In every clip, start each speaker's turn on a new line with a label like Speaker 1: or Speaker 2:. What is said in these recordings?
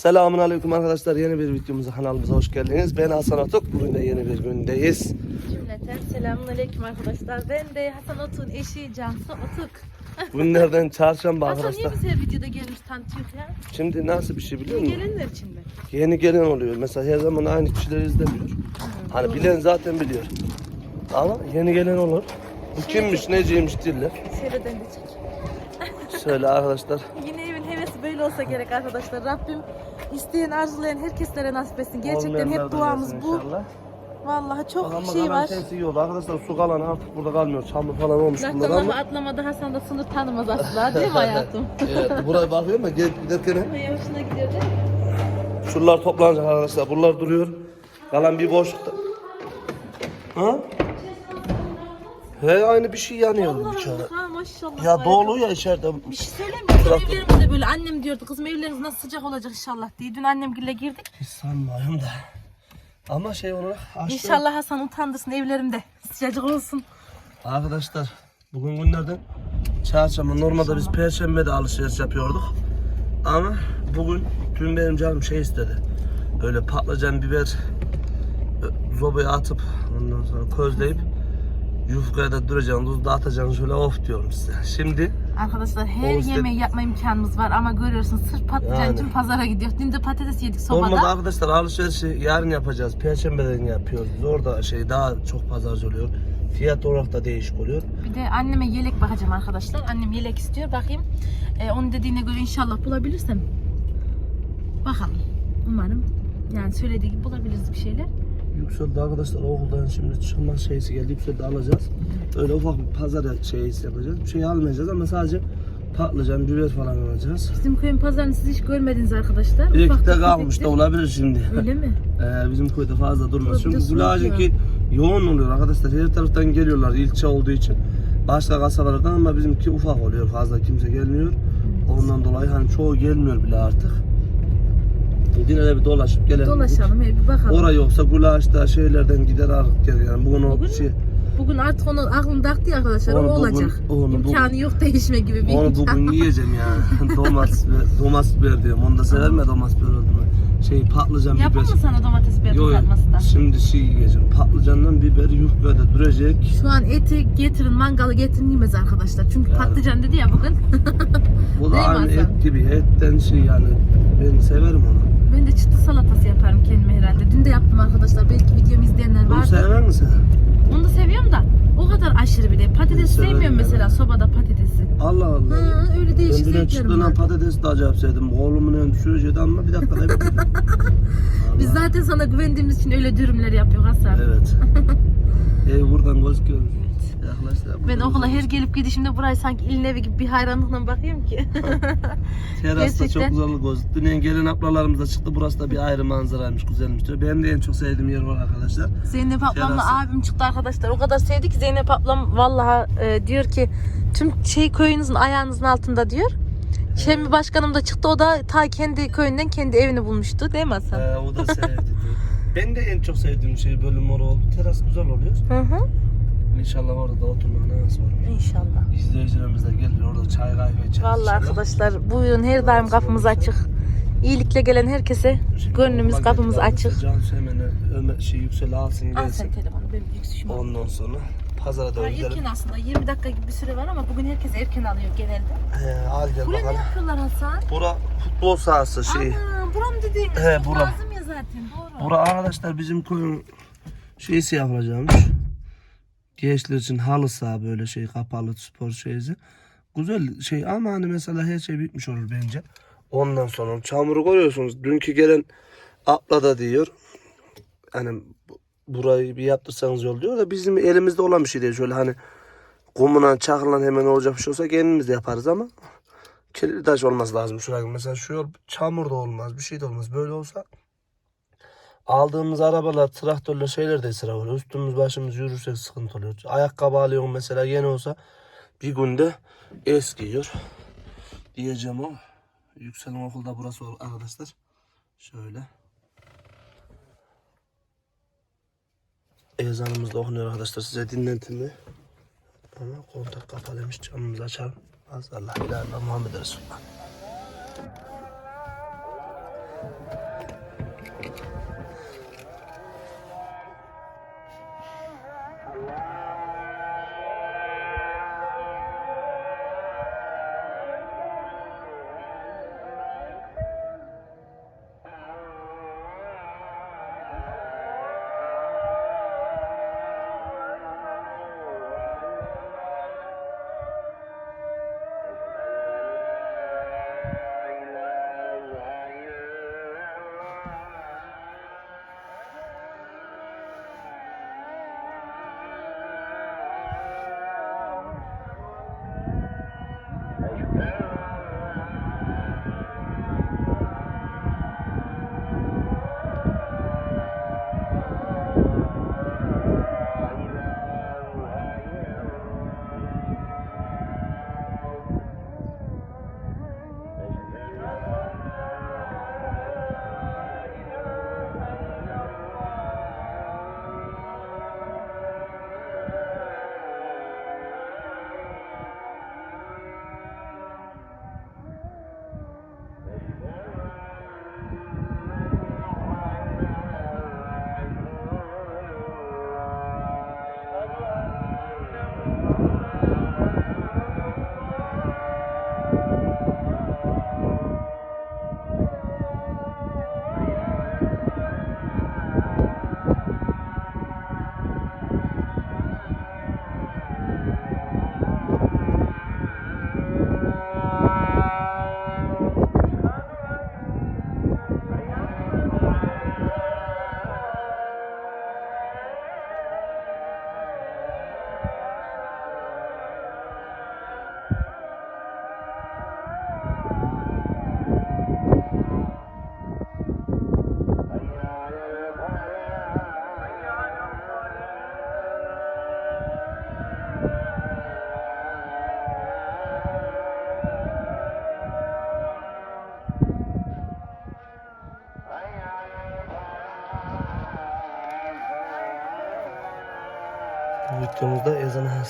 Speaker 1: Selamun Aleyküm arkadaşlar. Yeni bir videomuza kanalımıza hoş geldiniz. Ben Hasan Atuk. Bugün de yeni bir gündeyiz.
Speaker 2: Cümleten selamünaleyküm arkadaşlar. Ben de Hasan Otun eşi Cansu Otuk.
Speaker 1: Günlerden çarşamba
Speaker 2: Hasan
Speaker 1: arkadaşlar.
Speaker 2: niye bize videoda gelmiş tanıtıyor ya?
Speaker 1: Şimdi nasıl bir şey biliyor musun?
Speaker 2: Gelenler için mi?
Speaker 1: Yeni gelen oluyor. Mesela her zaman aynı kişileri izlemiyor. Hani bilen zaten biliyor. Ama yeni gelen olur. Bu kimmiş, neciymiş diller.
Speaker 2: Şöyle de çek.
Speaker 1: Söyle arkadaşlar.
Speaker 2: Yine evin hevesi böyle olsa gerek arkadaşlar. Rabbim isteyen arzulayan herkeslere nasip etsin. Gerçekten
Speaker 1: Olmayanlar
Speaker 2: hep
Speaker 1: da
Speaker 2: duamız
Speaker 1: gelsin
Speaker 2: bu.
Speaker 1: inşallah.
Speaker 2: Vallahi çok
Speaker 1: Ama
Speaker 2: şey var.
Speaker 1: sensi iyi oldu. Arkadaşlar su kalan artık burada kalmıyor. Çamur falan olmuş bunlar
Speaker 2: Zaten
Speaker 1: ama.
Speaker 2: atlamada Hasan da sınır tanımaz asla değil mi hayatım?
Speaker 1: evet, buraya bakıyorum da gel giderken
Speaker 2: Ay hoşuna gidiyor değil mi?
Speaker 1: Şuralar toplanacak arkadaşlar. Buralar duruyor. Kalan bir boşlukta. Ha? He aynı bir şey yanıyor içeride.
Speaker 2: Ha maşallah.
Speaker 1: Ya dolu ya içeride.
Speaker 2: Bir şey söyleyeyim mi? Bizim böyle annem diyordu kızım evleriniz nasıl sıcak olacak inşallah diye. Dün annemgille girdik.
Speaker 1: Hiç sanmıyorum da. Ama şey olarak aşağı-
Speaker 2: İnşallah Hasan utandırsın evlerimde. Sıcacık olsun.
Speaker 1: Arkadaşlar bugün günlerden çarşamba. Normalde biz perşembede alışveriş yapıyorduk. Ama bugün dün benim canım şey istedi. Böyle patlıcan, biber zobaya atıp ondan sonra közleyip yufkaya da duracaksın, tuzda atacaksın şöyle of diyorum size. Şimdi
Speaker 2: Arkadaşlar her
Speaker 1: O işte-
Speaker 2: yemeği yapma imkanımız var ama görüyorsun sırf patlıcan
Speaker 1: Yani.
Speaker 2: için pazara gidiyor. Dün de patates yedik sobada.
Speaker 1: arkadaşlar alışverişi yarın yapacağız. Perşembeden yapıyoruz. Biz orada şey daha çok pazarcı oluyor. Fiyat olarak da değişik oluyor.
Speaker 2: Bir de anneme yelek bakacağım arkadaşlar. Annem yelek istiyor. Bakayım. Ee, onun dediğine göre inşallah bulabilirsem. Bakalım. Umarım. Yani söylediği gibi bulabiliriz bir şeyler.
Speaker 1: Yükseldi arkadaşlar okuldan şimdi çıkma şeysi geldi Yükseldi alacağız. Öyle ufak bir pazar şeysi yapacağız. Bir şey almayacağız ama sadece patlıcan, biber falan alacağız.
Speaker 2: Bizim köyün pazarını siz hiç görmediniz arkadaşlar. Tefek
Speaker 1: kalmış da olabilir şimdi.
Speaker 2: Öyle mi?
Speaker 1: Ee, bizim köyde fazla durmaz. Çünkü Gülağacı'nki yoğun oluyor arkadaşlar. Her taraftan geliyorlar ilçe olduğu için. Başka kasabalardan ama bizimki ufak oluyor. Fazla kimse gelmiyor. Ondan dolayı hani çoğu gelmiyor bile artık. Yine bir dolaşıp gelelim.
Speaker 2: Dolaşalım bir bakalım.
Speaker 1: Orada yoksa Gulaş'ta şeylerden gider artık gel yani. Bugün o
Speaker 2: Bugün
Speaker 1: şey
Speaker 2: Bugün artık onu aklım taktı arkadaşlar.
Speaker 1: Onu
Speaker 2: o
Speaker 1: bugün-
Speaker 2: olacak.
Speaker 1: onu bugün-
Speaker 2: İmkanı yok değişme gibi bir
Speaker 1: Onu
Speaker 2: imkan.
Speaker 1: bugün yiyeceğim yani. domates, domates biber diyorum. Onu da sever mi domates biber olduğunu? Şey patlıcan biber.
Speaker 2: Yapar mı sana domates biber
Speaker 1: Yo,
Speaker 2: kızartması da?
Speaker 1: Şimdi şey yiyeceğim. Patlıcandan biber yufkada duracak.
Speaker 2: Şu an eti getirin, mangalı getirin yemez arkadaşlar. Çünkü
Speaker 1: Yani.
Speaker 2: patlıcan dedi ya bugün.
Speaker 1: Bu da
Speaker 2: Değil mi
Speaker 1: aynı
Speaker 2: Hasan?
Speaker 1: et gibi. Etten şey yani. Ben severim onu.
Speaker 2: Ben de çıtı salatası yaparım kendime herhalde. Dün de yaptım arkadaşlar. Belki videomu izleyenler vardı.
Speaker 1: sever misin?
Speaker 2: Onu da seviyorum da o kadar aşırı bir de. Patates
Speaker 1: severim
Speaker 2: sevmiyorum
Speaker 1: ben.
Speaker 2: mesela sobada patatesi.
Speaker 1: Allah Allah.
Speaker 2: Hı, öyle değişik
Speaker 1: düne
Speaker 2: zevklerim var.
Speaker 1: patates de acayip sevdim. Oğlumun önünde süreceğiydi ama bir dakika da bitirdim.
Speaker 2: Biz zaten sana güvendiğimiz için öyle dürümler yapıyor Hasan.
Speaker 1: Evet. Ev buradan gözüküyor. Yaklaştı.
Speaker 2: Ben okula her gelip gidişimde burayı sanki ilin evi gibi bir hayranlıkla bakıyorum ki.
Speaker 1: Terasta çok
Speaker 2: Gerçekten.
Speaker 1: güzel gözüktü. Dün gelen ablalarımız da çıktı. Burası da bir ayrı manzaraymış, güzelmiş diyor. Benim de en çok sevdiğim yer var arkadaşlar.
Speaker 2: Zeynep ablamla
Speaker 1: Terası.
Speaker 2: abim çıktı arkadaşlar. O kadar sevdi ki Zeynep ablam vallahi e, diyor ki tüm şey köyünüzün ayağınızın altında diyor. Şemi başkanım da çıktı. O da ta kendi köyünden kendi evini bulmuştu. Değil mi Hasan?
Speaker 1: Ee, o da sevdi diyor. Ben de en çok sevdiğim şey bölüm oldu. Teras güzel oluyor.
Speaker 2: Hı hı.
Speaker 1: İnşallah orada oturmaya nasip olur.
Speaker 2: İnşallah.
Speaker 1: İzleyicilerimiz de gelir orada çay kahve içeriz.
Speaker 2: Vallahi arkadaşlar buyurun her daim kapımız açık. İyilikle gelen herkese
Speaker 1: Şimdi
Speaker 2: gönlümüz kapımız açık.
Speaker 1: Cansu hemen Ömer şey yüksel alsın
Speaker 2: Al
Speaker 1: gelsin.
Speaker 2: sen telefonu benim yüksüşüm.
Speaker 1: Ondan sonra pazara doğru gidelim.
Speaker 2: erken aslında 20 dakika gibi bir süre var ama bugün herkes erken alıyor genelde.
Speaker 1: He, al gel
Speaker 2: Buraya ne
Speaker 1: bakalım.
Speaker 2: yapıyorlar Hasan?
Speaker 1: Bura futbol sahası şey.
Speaker 2: Ana buram dediğimiz
Speaker 1: He,
Speaker 2: çok
Speaker 1: bura.
Speaker 2: lazım ya zaten doğru.
Speaker 1: Bura arkadaşlar bizim köyün şeysi yapılacakmış. Gençler için halı saha böyle şey kapalı spor şeysi. Güzel şey ama hani mesela her şey bitmiş olur bence. Ondan sonra çamuru görüyorsunuz. Dünkü gelen abla da diyor. Hani bu- burayı bir yaptırsanız yol diyor da bizim elimizde olan bir şey değil. Şöyle hani kumuna çakılan hemen olacak bir şey olsa kendimiz de yaparız ama kirli taş olması lazım şuraya. Mesela şu yol çamur da olmaz bir şey de olmaz. Böyle olsa aldığımız arabalar, traktörler şeyler de sıra oluyor. Üstümüz başımız yürürsek sıkıntı oluyor. Ayakkabı alıyorum mesela yeni olsa bir günde eskiyor. Diyeceğim o. Yükselen okulda burası var arkadaşlar. Şöyle. Ezanımız da okunuyor arkadaşlar. Size dinletin mi? Ama kontak kapalıymış. Camımızı açalım. Az Allah ilahe Muhammed Resulullah.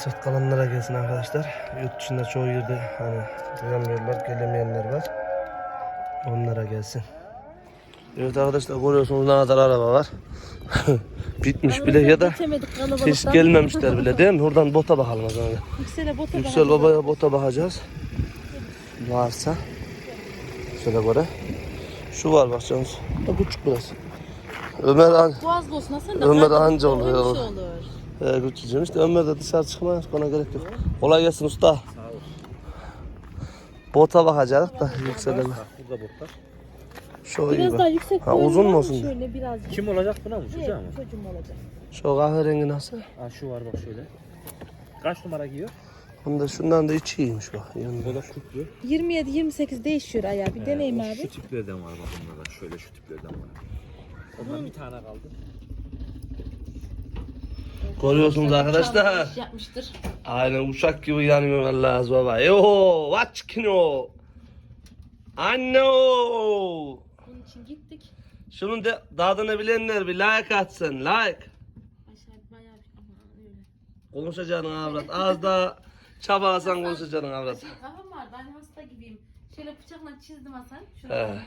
Speaker 1: Hasret kalanlara gelsin arkadaşlar. Yurt dışında çoğu yerde hani duyamıyorlar, gelemeyenler var. Onlara gelsin. Evet arkadaşlar görüyorsunuz ne kadar araba var. Bitmiş bile ya da hiç gelmemişler bile değil mi? Buradan bota bakalım o zaman.
Speaker 2: Yüksel'e bota
Speaker 1: Yüksel
Speaker 2: bakalım.
Speaker 1: babaya bota bakacağız. Varsa. Şöyle göre. Şu var bakacağız. Da küçük biraz. Ömer an
Speaker 2: Boğaz olsun Hasan da.
Speaker 1: Ömer anca oluyor.
Speaker 2: olur.
Speaker 1: E, küçücüğüm işte Ömer de dışarı çıkmaz. Ona gerek yok. Kolay gelsin usta. Bota bakacağız da Yüksel'e. bak.
Speaker 3: Burada botlar.
Speaker 1: Şu
Speaker 2: Biraz daha yüksek
Speaker 1: Ha, uzun mu olsun?
Speaker 2: Şöyle biraz.
Speaker 3: Kim olacak buna mı? Çocuğa mı?
Speaker 2: Çocuğum olacak.
Speaker 1: Şu kahverengi nasıl?
Speaker 3: Aa şu var bak şöyle. Kaç numara giyiyor?
Speaker 1: Bunda şundan da içi iyiymiş bak. Yanında.
Speaker 3: Da kutlu.
Speaker 2: 27-28 değişiyor ayağı. Bir deneyim abi.
Speaker 3: Şu tiplerden var bak bunda da. Şöyle şu tiplerden var. Ondan bir tane kaldı.
Speaker 1: Görüyorsunuz arkadaşlar.
Speaker 2: Çalmış Yapmıştır.
Speaker 1: Aynen uçak gibi yanıyor vallahi baba. Yo, vaçkino. Anno.
Speaker 2: Bunun için gittik.
Speaker 1: Şunun de, tadını bilenler bir like atsın. Like. Konuşacaksın avrat. Az daha çabalasan konuşacaksın avrat.
Speaker 2: Kafam vardı hani hasta gibiyim. Şöyle bıçakla çizdim Hasan.
Speaker 1: He.
Speaker 2: Şuralardan.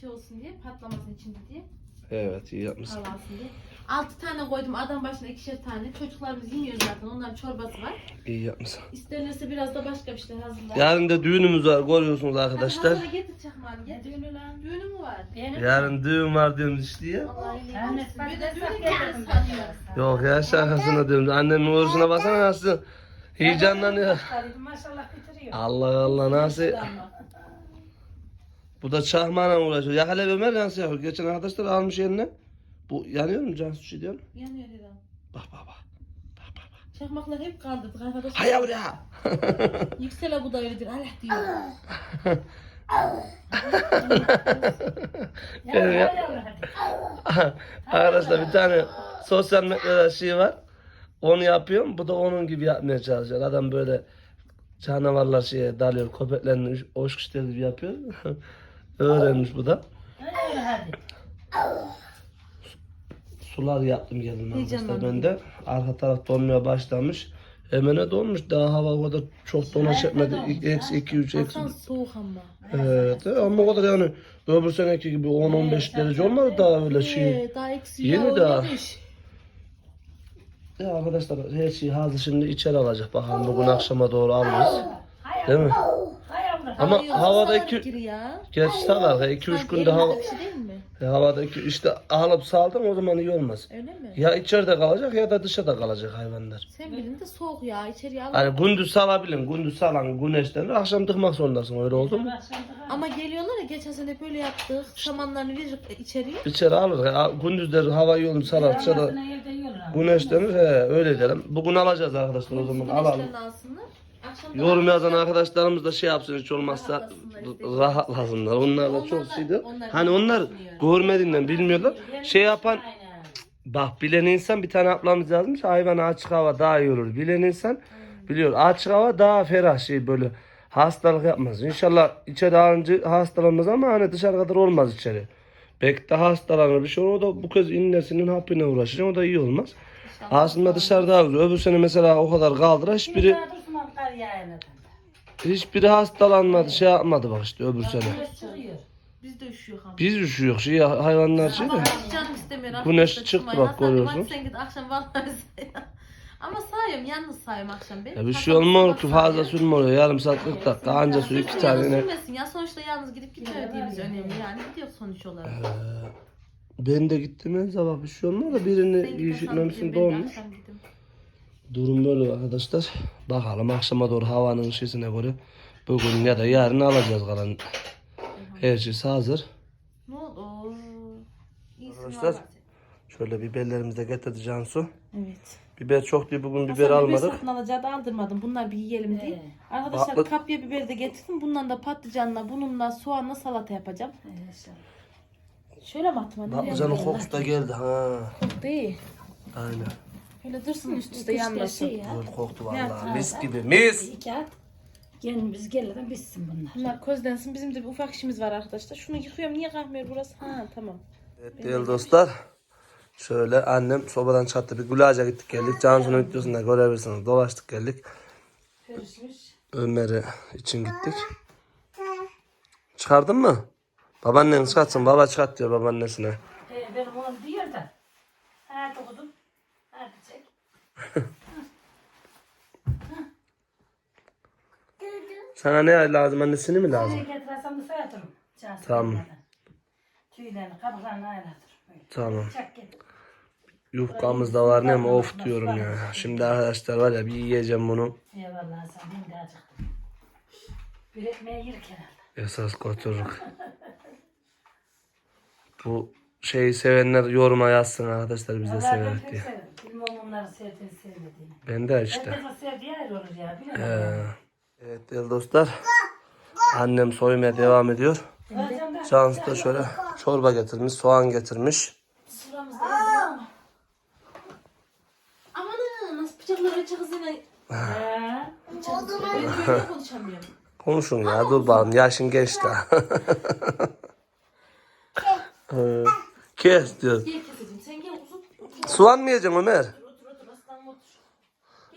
Speaker 2: Şey olsun diye patlamasın içinde diye.
Speaker 1: Evet iyi yapmışsın.
Speaker 2: Kavransın diye. 6 tane koydum adam başına ikişer tane. Çocuklarımız yemiyor zaten. Onların çorbası var.
Speaker 1: İyi yapmışsın.
Speaker 2: İsterlerse biraz da başka bir şeyler hazırlar.
Speaker 1: Yarın da düğünümüz var görüyorsunuz
Speaker 2: Hadi
Speaker 1: arkadaşlar.
Speaker 2: Hasan'a getir çakmağını. Getir. Düğünü lan. Düğünü mü var?
Speaker 1: Yarın düğün var diyoruz işte ya.
Speaker 2: Vallahi öyle. Bir de düğüne geliriz sanıyor.
Speaker 1: Yok ya şakasına diyorum. Annemin uğrusuna baksana nasıl heyecanlanıyor.
Speaker 4: Maşallah bitiriyor.
Speaker 1: Allah Allah nasıl. Bu da çakmağına uğraşıyor. Ya hele Ömer nasıl yapıyor? Geçen arkadaşlar almış eline. Bu yanıyor mu Cansu şey diyor.
Speaker 2: Yanıyor Eren.
Speaker 1: Bak bak bak. Bak bak bak.
Speaker 2: Çakmaklar hep kaldırdık arkadaşlar.
Speaker 1: Hay yavrum.
Speaker 2: Yüksel bu da öyledir. Allah diyor.
Speaker 1: Benim ya- Arkadaşlar bir tane sosyal medyada şey var. Onu yapıyorum. Bu da onun gibi yapmaya çalışıyor. Adam böyle canavarlar şeye dalıyor. Köpeklerini hoş kuşlar gibi yapıyor. Öğrenmiş bu da. Sular yaptım geldim arkadaşlar ben de. Arka taraf donmaya başlamış. Hemen donmuş. Daha hava o kadar çok dona çekmedi. Eksi 2 3 eksi.
Speaker 2: Soğuk ama.
Speaker 1: Evet ama o kadar yani öbür seneki gibi 10-15 derece olmadı daha öyle şey.
Speaker 2: Ee, daha eksi
Speaker 1: Yeni daha. Ya arkadaşlar her şey hazır şimdi içeri alacak bakalım bugün akşama doğru alırız. Değil mi? Ama havada iki
Speaker 2: gir ya.
Speaker 1: geç salar 2 3
Speaker 2: Sanki
Speaker 1: günde hava
Speaker 2: bir şey değil mi?
Speaker 1: e, havada iki işte alıp saldın o zaman iyi olmaz.
Speaker 2: Öyle mi?
Speaker 1: Ya içeride kalacak ya da dışarıda kalacak hayvanlar.
Speaker 2: Sen bilin de soğuk ya. İçeriye al.
Speaker 1: Hani gündüz salabilin, gündüz salan güneşten akşam tıkmak zorundasın öyle oldu mu?
Speaker 2: Ama geliyorlar ya geçen sene böyle yaptık. Samanlarını verip içeriye.
Speaker 1: İçeri alır. Ya, gündüzleri hava yolunu salar dışarıda güneşlenir he öyle edelim. Bugün alacağız arkadaşlar o zaman alalım.
Speaker 2: Güneşlerini alsınlar.
Speaker 1: Yorum yazan arkadaşlarımız da şey yapsın hiç olmazsa rahatlasınlar. Onlar da çok şeydi. Hani onlar görmediğinden bilmiyorlar. Şey yapan bak bilen insan bir tane ablamız yazmış hayvan açık hava daha iyi olur. Bilen insan biliyor açık hava daha ferah şey böyle hastalık yapmaz. İnşallah içeri alınca hastalanmaz ama hani dışarı kadar olmaz içeri. Belki de hastalanır bir şey olur. O da bu kez innesinin hapine uğraşacak. O da iyi olmaz. Aslında dışarıda daha güzel. Öbür sene mesela o kadar kaldıra hiçbiri Hiçbiri hastalanmadı, şey yapmadı bak işte öbür sene.
Speaker 2: Biz de üşüyor ama.
Speaker 1: Biz üşüyor, şey hayvanlar şey de.
Speaker 2: Canım istemiyor.
Speaker 1: Güneş çıktı bak,
Speaker 2: Hasan
Speaker 1: görüyorsun.
Speaker 2: Hadi sen git akşam vallahi Ama sayıyorum yalnız sayıyorum akşam ben.
Speaker 1: Ya bir şey olmuyor ki fazla
Speaker 2: sayıyor.
Speaker 1: sürmüyor. Yarım saat 40 dakika anca su iki tane. ne.
Speaker 2: Sürmesin ya sonuçta yalnız gidip gitmediğimiz önemli yani gidiyor sonuç olarak.
Speaker 1: Ben de gittim en sabah bir şey olmuyor da
Speaker 2: Sen
Speaker 1: birini
Speaker 2: git
Speaker 1: iyi
Speaker 2: Hasan
Speaker 1: üşütmemişsin
Speaker 2: gidiyor, ben de
Speaker 1: doğmuş.
Speaker 2: akşam gideyim.
Speaker 1: Durum böyle arkadaşlar. Bakalım akşama doğru havanın şeysine göre bugün ya da yarın alacağız kalan. Her şey hazır.
Speaker 2: Ne oldu? İyisin
Speaker 1: Arkadaşlar.
Speaker 2: vallahi.
Speaker 1: Şöyle biberlerimizi de getirdi Cansu.
Speaker 2: Evet.
Speaker 1: Biber çok değil bugün biber
Speaker 2: Hasan biber
Speaker 1: almadık.
Speaker 2: satın alacağı da aldırmadım. Bunlar bir yiyelim diye. Arkadaşlar
Speaker 1: Patlı-
Speaker 2: kapya biberi de getirdim. Bundan da patlıcanla, bununla, soğanla salata yapacağım. Şöyle mi atma? Nereye
Speaker 1: Patlıcanın kokusu da geldi ha.
Speaker 2: Değil.
Speaker 1: Aynen.
Speaker 2: Öyle dursun üst üste yanmasın.
Speaker 1: Güzel koktu vallahi. Mis gibi mis.
Speaker 4: İki at. Gelin biz geleden bitsin bunlar.
Speaker 2: Bunlar közlensin. Bizim de bir ufak işimiz var arkadaşlar. Şunu yıkıyorum. Niye kalkmıyor burası? Ha tamam.
Speaker 1: Evet değerli dostlar. Şöyle annem sobadan çattı. Bir Gülağaç'a gittik geldik. Cansu'nun videosunda görebilirsiniz. Dolaştık geldik.
Speaker 4: Görüşmüş.
Speaker 1: Ömer'e için gittik. Çıkardın mı? Babaannen çıkartsın. Baba çıkart diyor babaannesine.
Speaker 4: Ee, benim oğlum diyor da. Hadi okudum.
Speaker 1: Sana ne lazım? Annesini mi lazım?
Speaker 4: Tüy getirsem de sayatırım. Cansın
Speaker 1: Tamam.
Speaker 4: elinden. Tüylerini kabuklarını ayırtırım.
Speaker 1: Tamam.
Speaker 4: Çak git.
Speaker 1: Yufkamız da var ne mi? Of diyorum ya. Şimdi arkadaşlar var ya bir yiyeceğim bunu.
Speaker 4: Eyvallah sen ben de acıktım. Bir ekmeğe yerik herhalde.
Speaker 1: Esas götürürük. Bu şeyi sevenler yoruma yazsın arkadaşlar bize
Speaker 4: Vallahi ben
Speaker 1: sever
Speaker 4: pek
Speaker 1: diye.
Speaker 4: severim. Bilmem onları sevdiğini sevmediğini.
Speaker 1: Ben de işte.
Speaker 4: Herkesin sevdiği ayrı olur ya. Bilemem.
Speaker 1: Ee, evet değerli dostlar. Annem soymaya devam ediyor.
Speaker 4: Hocam da
Speaker 1: Cansu da şöyle çorba getirmiş, soğan getirmiş.
Speaker 2: Aman nasıl. Ben böyle konuşamıyorum.
Speaker 1: Konuşun ya dur bakalım yaşın geçti. Ee, Kes diyor.
Speaker 2: Gel keseceğim. Sen gel uzun.
Speaker 1: Yiyeceksin Ömer?
Speaker 2: Otur otur aslanım otur.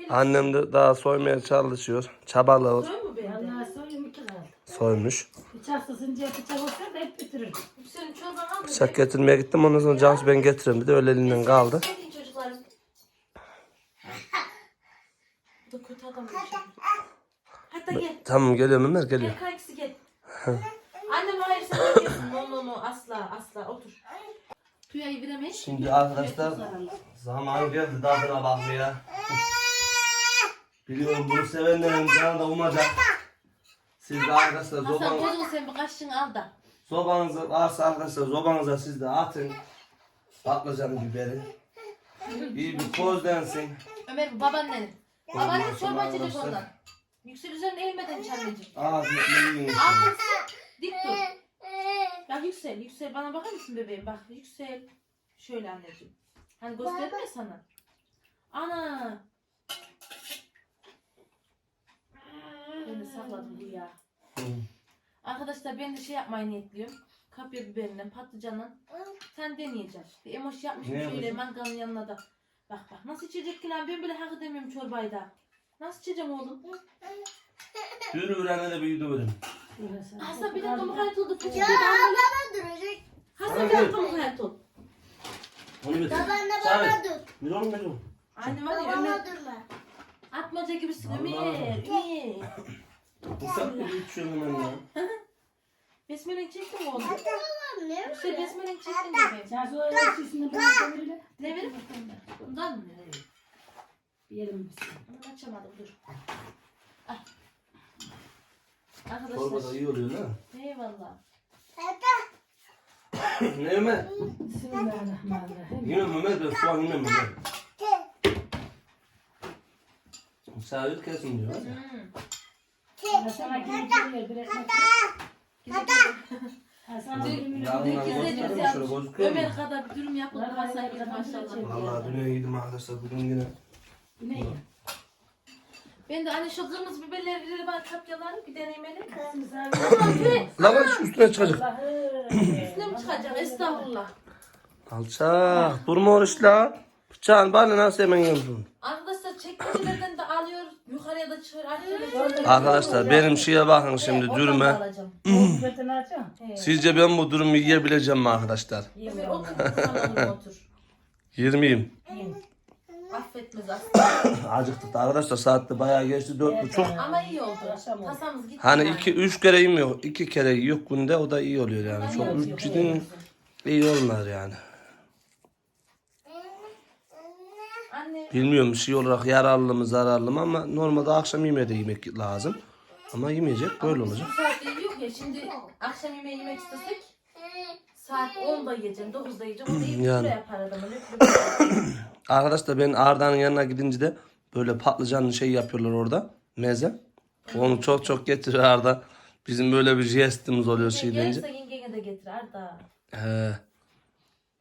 Speaker 1: Annem de daha soymaya çalışıyor. Çabalıyor.
Speaker 2: Soy mu de?
Speaker 4: Vallahi söyleyeyim iki kaldı.
Speaker 1: Soymuş.
Speaker 4: Bıçaksızın diye bıçak olsa da hep bitirirdim.
Speaker 2: Senin çorban al?
Speaker 1: Bıçak getirmeye gittim ondan sonra Cansu ben getiririm dedi öyle elinden kaldı.
Speaker 2: Sevdiğin çocuklarım. Bu da kötü adam. Hatta gel.
Speaker 1: Tamam geliyorum Ömer geliyor.
Speaker 2: Gel kaykısı gel. Annem hayır sen de gelsin. No no no asla asla otur. Tüyayı veremeyiz.
Speaker 1: Şimdi arkadaşlar zaman geldi tadına bakmaya. Biliyorum bunu sevenlerin canı da umacak. Siz de arkadaşlar
Speaker 2: Hasan
Speaker 1: zoban,
Speaker 2: bozma sen bir kaşığını al da.
Speaker 1: zobanızı varsa arkadaşlar zobanıza siz de atın. Patlıcan biberi. İyi bir közlensin.
Speaker 2: Ömer bu babaannen. Babaannen
Speaker 1: Ondan
Speaker 2: çorba
Speaker 1: sonra arkadaşlar-
Speaker 2: ondan. Yüksel üzerine eğilmeden anneciğim.
Speaker 1: Ağzını yiyin.
Speaker 2: Arkası dik dur. Ya yüksel yüksel bana bakar mısın bebeğim bak yüksel. Şöyle anneciğim. Hani gösterdim ya sana. Ana. Ben de sakladım bu ya. Arkadaşlar ben de şey yapmayı niyetliyorum. Kapya biberinden, patlıcanla. Sen deneyeceğiz. Bir emoş yapmışım
Speaker 1: Ne
Speaker 2: şöyle
Speaker 1: yapacağız?
Speaker 2: mangalın yanına da. Bak bak nasıl içecek ki lan ben bile hak edemiyorum çorbayı da. Nasıl çekeceğim oğlum?
Speaker 1: Yürü öğrene de büyüdü benim.
Speaker 2: Hasan bir dakika mukayyet oldu.
Speaker 5: Ya bana duracak.
Speaker 2: Hasan bir dakika mukayyet ol.
Speaker 1: Onu bitir.
Speaker 5: Babanla
Speaker 1: Sen-
Speaker 5: bana dur.
Speaker 1: Bir oğlum benim.
Speaker 2: Anne var ya Ömer. Atmaca gibisin. Ömer. Ömer.
Speaker 1: Ufak bir içiyorum hemen ya.
Speaker 2: Besmele çektin mi oğlum?
Speaker 5: Babam ne?
Speaker 2: İşte besmele çektin gibi.
Speaker 4: Sen sonra ölçüsünü bana verirler.
Speaker 2: Ne vereyim? Bundan mı?
Speaker 4: Yerim misin?
Speaker 2: Onu açamadım dur. Ah.
Speaker 1: Çorba da
Speaker 2: Arkadaşlar.
Speaker 1: iyi oluyor lan.
Speaker 2: Eyvallah.
Speaker 1: ne Ömer?
Speaker 4: Bismillahirrahmanirrahim.
Speaker 1: Yine Mehmet ben şu an yine Mehmet. Misafir kesin diyor.
Speaker 2: Hmm.
Speaker 4: Ben sana kim geliyor bir ekmek. Ha sana bir milyon.
Speaker 1: Yarın
Speaker 2: Dün
Speaker 1: lan
Speaker 2: izlediğimiz
Speaker 1: göstereyim şöyle
Speaker 2: yapmış.
Speaker 1: gözüküyor mu?
Speaker 2: Ömer kadar bir dürüm yapıldı gibi maşallah.
Speaker 1: Vallahi düne yedim arkadaşlar bugün yine.
Speaker 4: Ne?
Speaker 2: Ben de hani şu kırmızı biberleri bana kapyalar bir deneyimeli.
Speaker 1: La bak şu üstüne çıkacak.
Speaker 2: Üstüne mi çıkacak? Estağfurullah.
Speaker 1: Alçak. Durma oruç la. Bıçağın bana nasıl hemen yiyorsun?
Speaker 2: Arkadaşlar çekmecelerden de alıyor. Yukarıya da çıkıyor. Arkadaşlar.
Speaker 1: Arkadaşlar benim şeye bakın şimdi
Speaker 2: da
Speaker 1: dürüme.
Speaker 4: açın.
Speaker 1: Sizce ben bu durumu yiyebileceğim mi arkadaşlar?
Speaker 2: Ömer otur. Otur.
Speaker 1: 20'yim.
Speaker 2: Affetmez aslında.
Speaker 1: Acıktık arkadaşlar saatte bayağı geçti dört buçuk.
Speaker 2: Ama iyi oldu. Tasamız gitti.
Speaker 1: Hani
Speaker 2: yani.
Speaker 1: iki üç kere yemiyor. iki kere yiyor günde o da iyi oluyor yani. Çok üç gidin iyi olmaz yani.
Speaker 2: Anne.
Speaker 1: Bilmiyorum şey olarak yararlı mı zararlı mı ama normalde akşam yemeği de yemek lazım. Ama yemeyecek böyle olacak.
Speaker 2: Bu saatte yok ya şimdi akşam yemeği yemek istesek saat 10'da yiyeceğim, 9'da yiyeceğim. O da
Speaker 1: Yani.
Speaker 2: yapar adamı.
Speaker 1: Arkadaşlar ben Arda'nın yanına gidince de böyle patlıcanlı şey yapıyorlar orada. Meze. Onu çok çok getiriyor Arda. Bizim böyle bir jestimiz oluyor şey deyince.
Speaker 2: Gelirse yengene de getir Arda.
Speaker 1: He.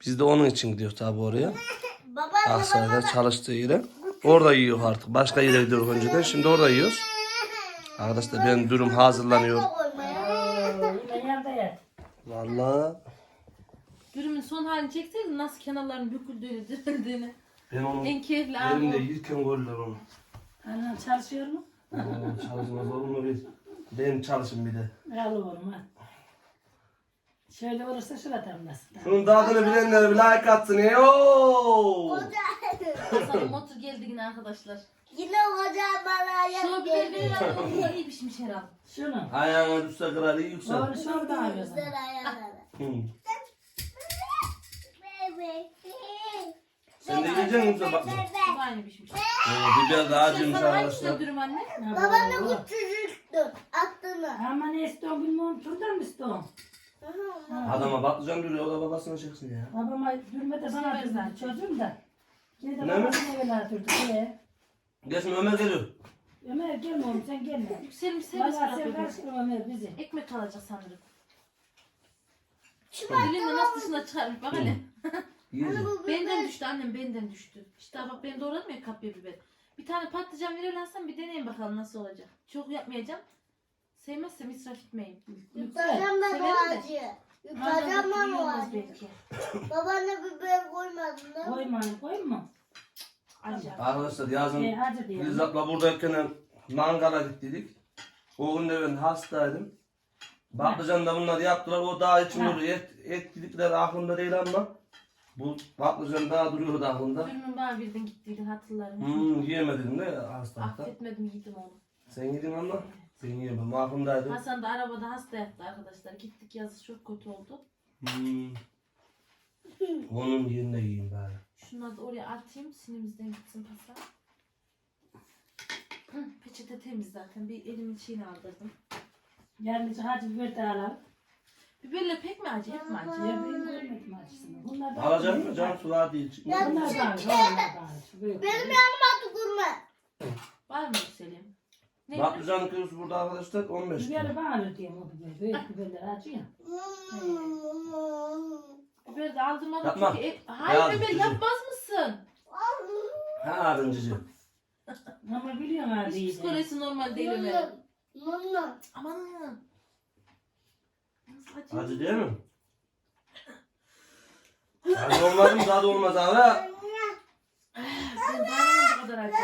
Speaker 1: Biz de onun için gidiyoruz tabi oraya.
Speaker 5: Baba
Speaker 1: Aksaray'da çalıştığı yere. Orada yiyor artık. Başka yere gidiyoruz önceden. Şimdi orada yiyoruz. Arkadaşlar ben durum hazırlanıyor.
Speaker 4: Yine yerde yat.
Speaker 1: Vallahi
Speaker 2: Dürümün son halini çekseydin nasıl kenarların büküldüğünü, dürüldüğünü.
Speaker 1: ben onu
Speaker 2: En keyifli
Speaker 1: elimde
Speaker 2: abi.
Speaker 1: yirken görürler onu.
Speaker 4: Annen çalışıyor mu?
Speaker 1: Oo, Çalışmaz olur mu bir? Ben çalışın bir de.
Speaker 4: Alıyorum ha. Şöyle olursa şurada damlasın.
Speaker 1: Şunun tadını bilenler bir like atsın. Yo!
Speaker 2: Hasan'ın motor geldi yine arkadaşlar.
Speaker 5: Yine hocam bana
Speaker 2: Şu
Speaker 5: yap
Speaker 2: biber biber o kadar iyi pişmiş herhalde.
Speaker 4: Şunu.
Speaker 1: Ayağına düşse kırar iyi yüksel.
Speaker 4: Doğru şurada alıyorsun.
Speaker 5: Güzel.
Speaker 1: Hı.
Speaker 5: Bebek.
Speaker 1: Sen de yiyecek misin bak?
Speaker 2: Bu da aynı pişmiş.
Speaker 1: Ee, biber de acıymış
Speaker 2: Sen
Speaker 1: arkadaşlar.
Speaker 2: dürüm anne?
Speaker 5: Babanın küçücüktü. Attığını.
Speaker 4: Ama ne istiyorsun bilmiyorum. Turdan mı istiyorsun?
Speaker 1: Adama patlıcan duruyor o da babasına çeksin ya.
Speaker 4: Babama dürmede bana
Speaker 2: Sever
Speaker 4: durdu
Speaker 2: zaten.
Speaker 4: çocuğum da. Yine de
Speaker 1: Ne mi?
Speaker 4: babasına evine durdu. Ee,
Speaker 1: Geçme Ömer geliyor.
Speaker 4: Ömer gelme oğlum sen gelme.
Speaker 2: Yükselim servis
Speaker 4: Valla sen karıştırma Ömer bizi.
Speaker 2: Ekmek alacak sanırım. Dilini nasıl dışına çıkarmış bak hele. Benden düştü annem benden düştü. İşte bak ben doğradım ya kapya biber. Bir tane patlıcan verirlersen bir deneyin bakalım nasıl olacak. Çok yapmayacağım. Sevmezsem israf etmeyin.
Speaker 5: Yutacağım ben o
Speaker 2: Severim de. Madem
Speaker 5: Yutacağım ben o
Speaker 2: yiyemez
Speaker 5: acıyı.
Speaker 2: belki.
Speaker 5: Babaanne biber koymadın da.
Speaker 4: Koyma koyma.
Speaker 2: Acaba.
Speaker 1: Arkadaşlar yazın
Speaker 4: Ee, acı diye.
Speaker 1: Filiz abla buradayken mangala gittik. O gün de ben hastaydım. Patlıcan da bunlar yaptılar. O daha için duruyor. Et, et dedikleri aklımda değil ama bu patlıcan daha duruyordu aklımda.
Speaker 2: Dürümün bana bildin gittiydin hatırlarım.
Speaker 1: Hmm, yiyemedim de hastalıkta.
Speaker 2: Affetmedim yedim onu.
Speaker 1: Sen yedin ama yiyemem. Aklımdaydı.
Speaker 2: Hasan da arabada hasta yattı arkadaşlar. Gittik yazı çok kötü oldu.
Speaker 1: Hmm. Onun yerine yiyeyim bari.
Speaker 2: Şunları da oraya atayım sinimizden gitsin Hasan. Hı, Peçete temiz zaten. Bir elimin şeyini aldırdım.
Speaker 4: Yarın hacı biber de alalım.
Speaker 2: Biberle pek mi acı? Hep mi acı?
Speaker 4: Ya ben görmedim acısını. Bunlar da
Speaker 1: Alacak mı? Can sular değil.
Speaker 4: Bunlar da acı. Bunlar da acı.
Speaker 5: Benim yanıma tükürme.
Speaker 2: Var mı Selim? Ne?
Speaker 1: Patlıcan kilosu burada arkadaşlar 15 lira.
Speaker 4: Biberi bana öyle diyeyim o biber. Büyük biberler acı ya.
Speaker 2: Biber de aldırmadım
Speaker 1: Yapma.
Speaker 2: çünkü. E, hayır
Speaker 1: Ya,
Speaker 2: biber
Speaker 1: kızım.
Speaker 2: yapmaz mısın?
Speaker 1: Ha arıncıcı.
Speaker 4: Ama biliyorum abi
Speaker 2: Hiç
Speaker 4: iyi.
Speaker 2: psikolojisi normal değil Ömer.
Speaker 5: Mama.
Speaker 2: Aman. Nasıl acı?
Speaker 1: Acı değil mi? Acı olmaz mı? Daha da olmaz abi.
Speaker 2: Ben dayanamam bu kadar acı.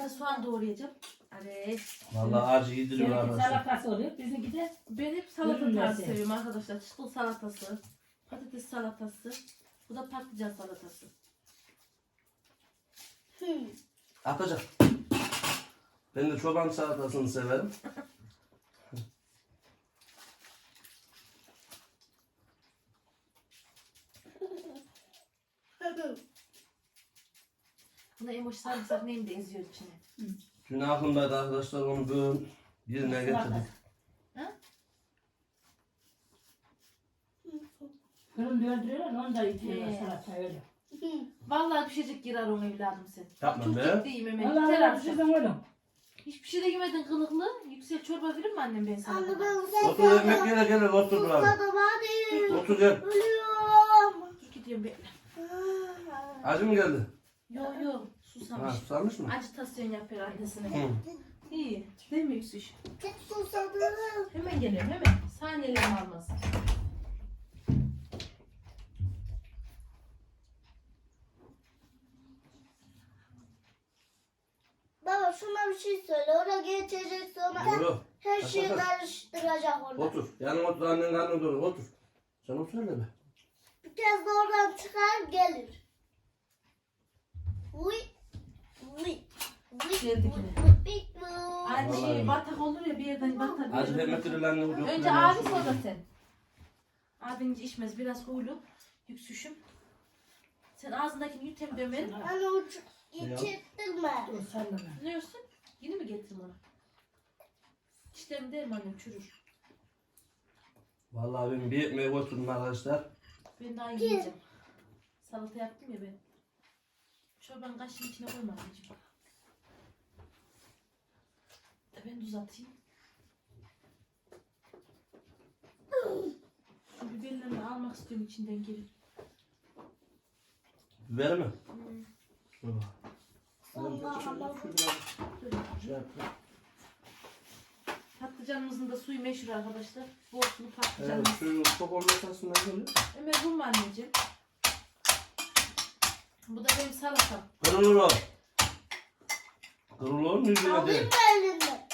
Speaker 2: Tane soğan doğrayacağım. Evet.
Speaker 1: Vallahi acı yediriyor
Speaker 4: Seninki
Speaker 1: arkadaşlar.
Speaker 4: salatası oluyor. Bizimki de
Speaker 2: Ben hep salata
Speaker 4: Ürün
Speaker 2: tarzı
Speaker 4: lezzeti.
Speaker 2: seviyorum arkadaşlar. Çıtıl salatası, patates salatası. Bu da patlıcan salatası.
Speaker 5: Hmm.
Speaker 1: Atacak. Ben de çoban salatasını severim.
Speaker 2: Buna emoji sarımsak neyim de eziyor içine.
Speaker 1: Dün aklımdaydı arkadaşlar onu bugün yerine getirdik.
Speaker 4: fırın döndürüyorlar. Onu da yitiyorlar
Speaker 2: He.
Speaker 4: salata öyle.
Speaker 2: Vallahi düşecek girer onu evladım sen.
Speaker 1: Yapma
Speaker 2: Çok
Speaker 1: be.
Speaker 2: ciddiyim Mehmet.
Speaker 4: Allah
Speaker 2: Yeter
Speaker 4: Allah
Speaker 2: artık.
Speaker 4: düşürsen oğlum.
Speaker 2: Hiçbir şey de yemedin kılıklı. Yüksel çorba verir mi annem ben sana?
Speaker 5: Anne ben
Speaker 1: Otur ekmek gele gele otur biraz. Otur gel.
Speaker 5: Ölüyorum.
Speaker 2: Dur gidiyorum bekle.
Speaker 1: Acı mı geldi?
Speaker 2: Yo yo
Speaker 1: Ha
Speaker 2: susamış.
Speaker 1: susamış mı?
Speaker 2: Acitasyon yapıyor annesine.
Speaker 1: Hı.
Speaker 2: İyi. Değil mi Yüksel?
Speaker 5: Çok susadım.
Speaker 2: Hemen geliyorum hemen. Saniyelerim almaz.
Speaker 5: Baba şuna bir şey söyle. Oraya geçecek sonra
Speaker 1: Yürü.
Speaker 5: her şeyi karıştıracak orada.
Speaker 1: Otur. Yanına otur annen karnına dur. Otur. Sen otur hele be.
Speaker 5: Bir kez de oradan çıkar gelir. Uy. Uy. Uy.
Speaker 2: Geldik
Speaker 5: uy,
Speaker 2: yine.
Speaker 5: uy, uy.
Speaker 2: Aynı
Speaker 1: Vallahi.
Speaker 2: şey batak olur ya bir yerden batar. bir
Speaker 1: Acı
Speaker 2: yerden
Speaker 1: vermek
Speaker 2: batar.
Speaker 1: üzere ucu.
Speaker 2: Önce abi sonra sen. Abin içmez biraz huylu. Yüksüşüm. Sen ağzındakini yutem dömerim.
Speaker 5: Hani uç içirttirme.
Speaker 4: Dur sallama.
Speaker 2: Ne diyorsun? Yine mi getirim onu? İşlerim derim annem çürür.
Speaker 1: Vallahi ben bir ekmeğe oturdum arkadaşlar.
Speaker 2: Ben daha yiyeceğim. Salata yaptım ya ben. Çorbanın kaşığın içine koyma anneciğim. Da ben tuz atayım. Şu biberlerini almak istiyorum içinden geri.
Speaker 1: Biber mi?
Speaker 2: Hmm.
Speaker 1: Baba.
Speaker 5: Allah Allah.
Speaker 1: Şey yaptım.
Speaker 2: Patlıcanımızın da suyu meşhur arkadaşlar. Bol sulu
Speaker 1: Evet,
Speaker 2: patlıcanımız.
Speaker 1: şu çok olması aslında ne oluyor?
Speaker 2: Ömer bulma anneciğim. Bu da benim salatam.
Speaker 1: Kırılır o. Kırılır mı yüzüne
Speaker 5: Alayım
Speaker 1: de?
Speaker 5: mı elinde?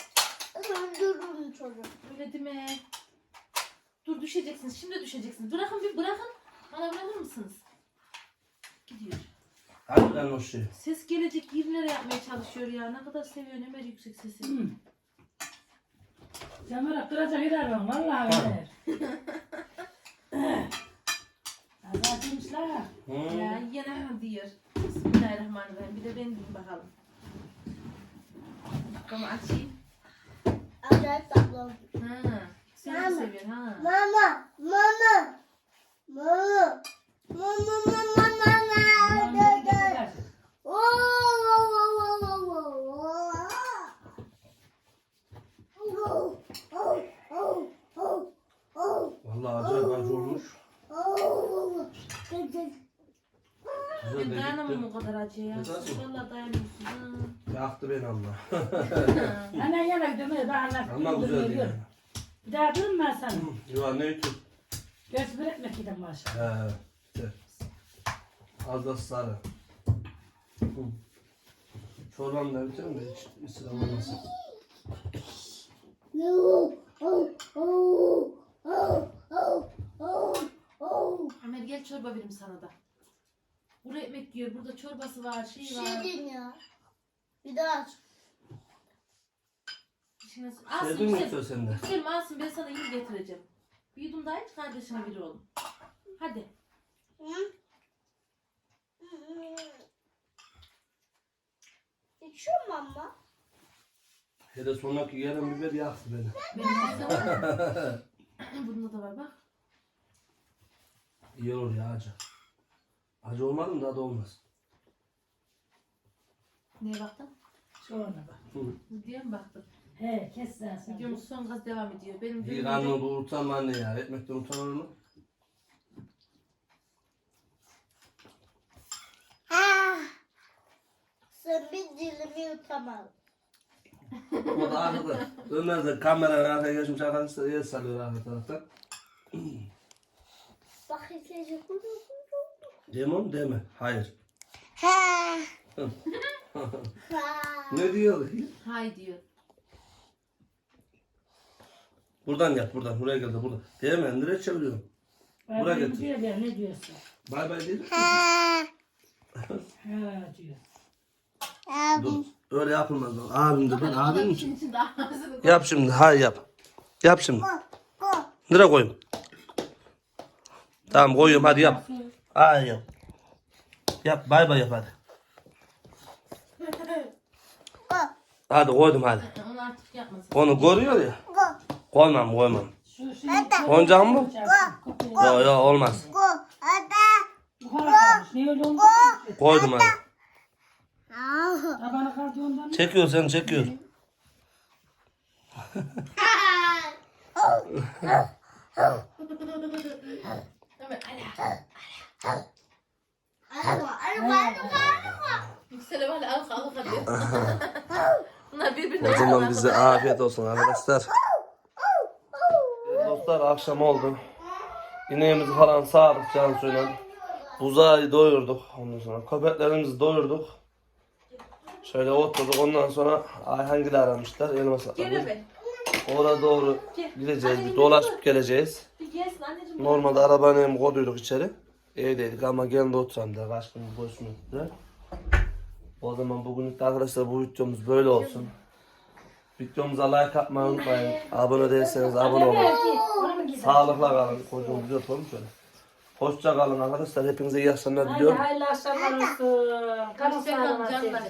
Speaker 5: Öldürürüm çocuğu.
Speaker 2: Öyle deme. Dur düşeceksiniz. Şimdi düşeceksiniz. Bırakın bir bırakın. Bana bırakır mısınız? Gidiyor.
Speaker 1: Hadi lan o şey.
Speaker 2: Ses gelecek yerlere yapmaya çalışıyor ya. Ne kadar seviyor Ömer yüksek sesi.
Speaker 4: Sen bana kıracak yer var. Vallahi öyle.
Speaker 1: Hı.
Speaker 2: Ya yine diyor. Bismillahirrahmanirrahim. Bir de ben diyeyim bakalım. Ama açayım.
Speaker 5: Acayip tatlı oldu.
Speaker 2: Ha. Sen de
Speaker 5: Mama.
Speaker 2: seviyorsun ha.
Speaker 5: Mama, mama, mama, mama, mama, mama, gel gel. Oo, oo, oo, oo, oo, oo. Oo, oo, oo, oo,
Speaker 1: Vallahi acayip acı olmuş.
Speaker 2: Ben
Speaker 1: de
Speaker 2: dayanamam o kadar acıya
Speaker 1: mi?
Speaker 2: Vallahi dayanamıyorsun.
Speaker 1: Yaktı beni.
Speaker 2: Ha.
Speaker 4: Hemen yana gidiyorum. Ben anlattım.
Speaker 1: Ama güzel değil. yani.
Speaker 4: Bir daha durun ben sana.
Speaker 1: Yuva ne ütü?
Speaker 4: Göz bir ekmek yedim başka.
Speaker 1: He. işte. Az da sarı. Hı. Çorbam da bitiyor mu? Hiç ısrar olmasın.
Speaker 5: Oo, oo, oo, oo, oo, oo, oo.
Speaker 2: Ömer gel çorba vereyim sana da. Buraya ekmek yiyor. Burada çorbası var,
Speaker 5: Bir
Speaker 2: şey
Speaker 5: şey
Speaker 2: var.
Speaker 5: diyeyim ya. Bir daha aç.
Speaker 2: İçine... Asım
Speaker 1: Sevdin mi
Speaker 2: güzel.
Speaker 1: Yüksel sen de?
Speaker 2: Güzelim Asım ben sana iyi getireceğim. Bir yudum daha iç kardeşine bir oğlum. Hadi.
Speaker 5: Hı? İçiyor mu ama?
Speaker 1: Hele sonraki gelen biber yaktı beni.
Speaker 2: Benim de var. Bunda da var bak.
Speaker 1: İyi olur ya acı. Acı olmadı mı daha da olmaz.
Speaker 2: Neye baktın?
Speaker 4: Sonra bak.
Speaker 1: Hı.
Speaker 2: Diye mi baktın?
Speaker 4: He kes sen sen.
Speaker 2: Videomuz son gaz devam ediyor. Benim
Speaker 1: İyi
Speaker 2: günümde-
Speaker 1: karnını bu utanma anne ya. Ekmekten utanır mı?
Speaker 5: Ha. Sen bir dilimi yutamadın.
Speaker 1: O da arkada. Ömer de kameranın arkaya geçmiş arkadaşlar el sallıyor arka taraftan.
Speaker 5: Bak içecek.
Speaker 1: Deme. Hayır.
Speaker 5: Ha.
Speaker 1: Hı. ne diyor?
Speaker 2: Hay diyor.
Speaker 1: Buradan yap buradan. Buraya gel de buradan. Değil mi? Nereye çeviriyorum? Buraya
Speaker 4: Ben
Speaker 1: getir.
Speaker 4: diyor ya ne diyorsun?
Speaker 1: Bay bay değil.
Speaker 4: Ha diyor.
Speaker 1: Dur. Öyle yapılmaz. Abim de ben abim için. Yap şimdi. Hay yap. Yap şimdi. Nereye koyayım? Tamam koyuyorum hadi yap. Hay yap. Yap bay bay yap hadi. Hadi koydum hadi.
Speaker 2: onu artık yapmasın.
Speaker 1: Onu görüyor ya. Koymam koymam.
Speaker 4: Şu şey
Speaker 1: Oyuncağım mı? Yok yok olmaz.
Speaker 4: kalmış. Öyle olmuş?
Speaker 1: Koydum hadi.
Speaker 4: Tabanı kaldı ondan.
Speaker 1: Çekiyor sen çekiyor.
Speaker 2: Evet, Yüksele böyle alık alık diyor. Bunlar birbirine
Speaker 1: O zaman bize afiyet olsun arkadaşlar. Dostlar akşam oldu. İneğimizi falan sağdık can suyla. Buzağı doyurduk ondan sonra. Köpeklerimizi doyurduk. Şöyle oturduk ondan sonra Ayhangi'de aramışlar. Elmas
Speaker 2: Gel be.
Speaker 1: Oraya doğru gideceğiz. Bir dolaşıp geleceğiz.
Speaker 2: Gelsin anneciğim.
Speaker 1: Normalde arabanı hem koyduyduk içeri. Evdeydik ama kendi oturam da kaç gün boşuna gitti. O zaman bugünlük de arkadaşlar bu videomuz böyle olsun. Videomuza like atmayı unutmayın. Abone değilseniz abone olun. Sağlıkla kalın. Kocuğum güzel olmuş şöyle. Hoşça kalın arkadaşlar. Hepinize iyi akşamlar
Speaker 4: Haydi
Speaker 1: diliyorum.
Speaker 4: hayırlı akşamlar olsun.
Speaker 2: Hoşça kalın canlar.